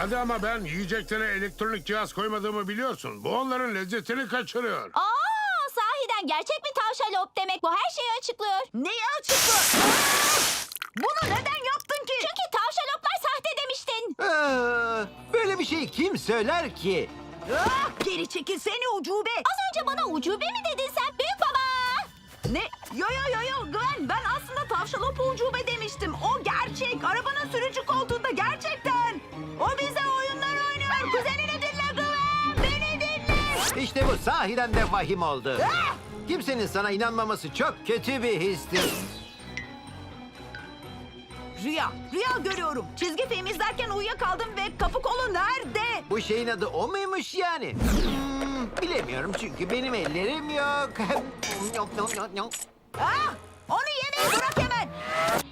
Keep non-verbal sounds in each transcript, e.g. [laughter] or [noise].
Hadi ama ben yiyeceklere elektronik cihaz koymadığımı biliyorsun. Bu onların lezzetini kaçırıyor. Aa, sahiden gerçek bir tavşalop demek. Bu her şeyi açıklıyor. Neyi açıkla? Bunu neden yaptın ki? Çünkü tavşaloplar sahte demiştin. Aa, böyle bir şey kim söyler ki? Ah, geri çekil seni ucube. Az önce bana ucube mi dedin sen büyük baba? Ne? Yo yo yo yo Gwen ben aslında tavşalop ucube demiştim. O gerçek. Arabanın sürücü koltuğunda gerçekten. İşte bu sahiden de vahim oldu. Ah! Kimsenin sana inanmaması çok kötü bir histir. Rüya, rüya görüyorum. Çizgi film izlerken uyuyakaldım ve kapı kolu nerede? Bu şeyin adı o muymuş yani? Hmm, bilemiyorum çünkü benim ellerim yok. [laughs] Ah, onu yemeyi bırak hemen.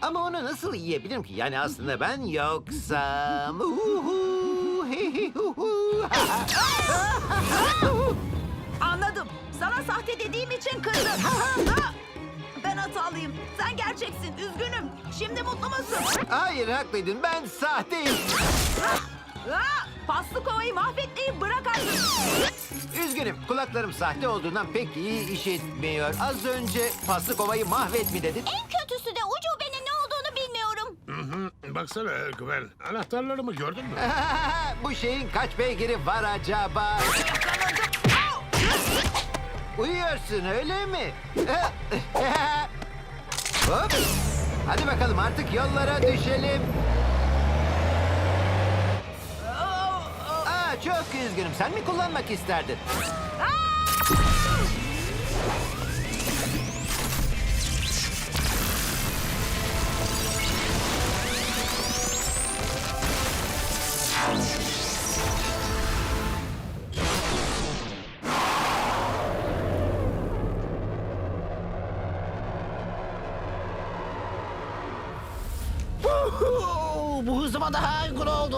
Ama onu nasıl yiyebilirim ki? Yani aslında ben yoksam. Uhu, hi hi hu hu, ha ha. Anladım. Sana sahte dediğim için kızdın. Ah, ben hatalıyım. Sen gerçeksin. Üzgünüm. Şimdi mutlu musun? Hayır haklıydın ben sahteyim. Ah, paslı kovayı mahvetmeyi bırak artık. Üzgünüm kulaklarım sahte olduğundan pek iyi işitmiyor. Az önce paslı kovayı mahvet mi dedin? En kötüsü de ucubenin ne olduğunu bilmiyorum. Baksana Gwen, anahtarlarımı gördün mü? [laughs] Bu şeyin kaç beygiri var acaba? Uyuyorsun öyle mi? [laughs] Hop. Hadi bakalım artık yollara düşelim. Aa, çok üzgünüm. Sen mi kullanmak isterdin? Huhu, Bu hızıma daha uygun oldu.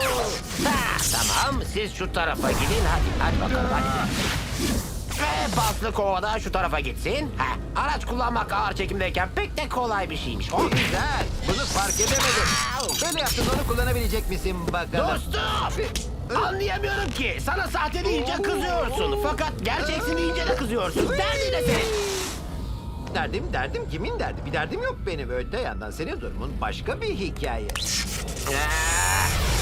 Ha, tamam siz şu tarafa gidin hadi hadi bakalım hadi. Ve paslı kovada şu tarafa gitsin. Ha, araç kullanmak ağır çekimdeyken pek de kolay bir şeymiş. O Güzel. Bunu fark edemedim. Böyle yaptın onu kullanabilecek misin bakalım? Dostum! Anlayamıyorum ki. Sana sahte deyince kızıyorsun. Fakat gerçeksin deyince de kızıyorsun. Derdi ne senin? Derdim derdim kimin derdi? Bir derdim yok benim. Öte yandan senin durumun başka bir hikaye. Ah!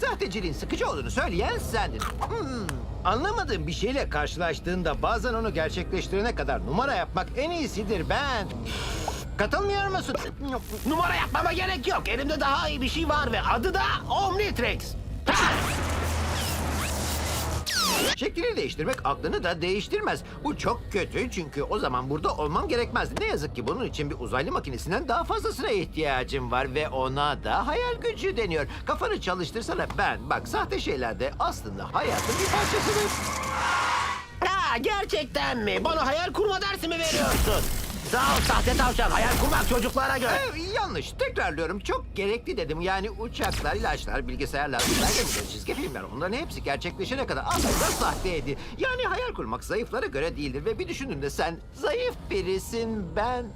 Sahteciliğin sıkıcı olduğunu söyleyen sendin. Hmm, anlamadığın bir şeyle karşılaştığında bazen onu gerçekleştirene kadar numara yapmak en iyisidir ben. Katılmıyor musun? Numara yapmama gerek yok. Elimde daha iyi bir şey var ve adı da Omnitrix. Ha! Şeklini değiştirmek aklını da değiştirmez. Bu çok kötü çünkü o zaman burada olmam gerekmezdi. Ne yazık ki bunun için bir uzaylı makinesinden daha fazlasına ihtiyacım var ve ona da hayal gücü deniyor. Kafanı çalıştırsana ben. Bak sahte şeyler de aslında hayatın bir parçasıdır. Ha, gerçekten mi? Bana hayal kurma dersi mi veriyorsun? Sağ ol sahte tavşan. Hayal kurmak çocuklara göre. Ee, yanlış. Tekrarlıyorum. Çok gerekli dedim. Yani uçaklar, ilaçlar, bilgisayarlar, belgeler, çizgi filmler onların hepsi gerçekleşene kadar aslında sahteydi. Yani hayal kurmak zayıflara göre değildir ve bir düşündüğünde sen zayıf birisin ben.